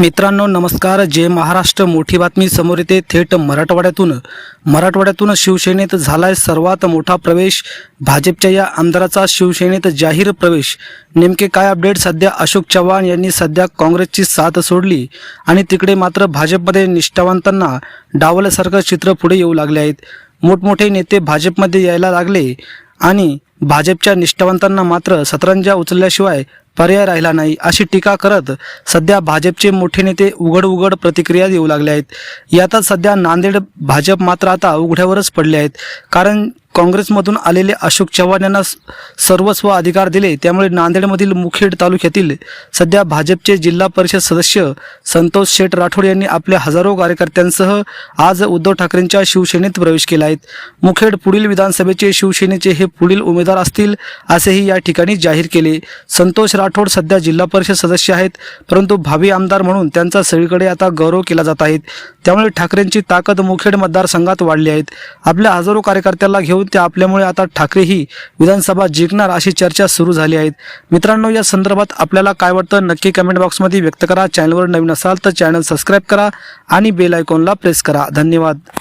मित्रांनो नमस्कार. जय महाराष्ट्र. मोठी बातमी समोर येते. थेट मराठवाड्यातून. मराठवाड्यातून शिवसेनेत झालाय सर्वात मोठा प्रवेश. भाजपच्या या आमदाराचा शिवसेनेत जाहीर प्रवेश. नेमके काय अपडेट? सध्या अशोक चव्हाण यांनी सध्या काँग्रेसची साथ सोडली. आणि तिकडे मात्र भाजपमध्ये निष्ठावंतांना डावल्यासारखं चित्र पुढे येऊ लागले आहेत. मोठमोठे नेते भाजपमध्ये यायला लागले. आणि भाजपच्या निष्ठावंतांना मात्र सतरंजा उचलल्याशिवाय पर्याय राहिला नाही अशी टीका करत सध्या भाजपचे मोठे नेते उघड उघड प्रतिक्रिया देऊ लागले आहेत. यातच सध्या नांदेड भाजप मात्र आता उघड्यावरच पडले आहेत. कारण काँग्रेसमधून आलेले अशोक चव्हाण यांना सर्वस्व अधिकार दिले. त्यामुळे नांदेडमधील मुखेड तालुक्यातील सध्या भाजपचे जिल्हा परिषद सदस्य संतोष शेठ राठोड यांनी आपल्या हजारो कार्यकर्त्यांसह आज उद्धव ठाकरेंच्या शिवसेनेत प्रवेश केला आहे. मुखेड पुढील विधानसभेचे शिवसेनेचे हे पुढील उमेदवार असतील असेही या ठिकाणी जाहीर केले. संतोष राठोड सध्या जिल्हा परिषद सदस्य आहेत परंतु भावी आमदार म्हणून त्यांचा सगळीकडे आता गौरव केला जात आहे. त्यामुळे ठाकरेंची ताकद मुखेड मतदारसंघात वाढली आहेत आपल्या हजारो कार्यकर्त्याला घेऊन ते आपल्यामुळे आता ठाकरे ही विधानसभा जिंकणार अशी चर्चा सुरू झाली आहेत मित्रांनो या संदर्भात आपल्याला काय वाटतं नक्की कमेंट बॉक्समध्ये व्यक्त करा. चॅनलवर नवीन असाल तर चॅनल सबस्क्राईब करा आणि बेल आयकॉनला प्रेस करा. धन्यवाद.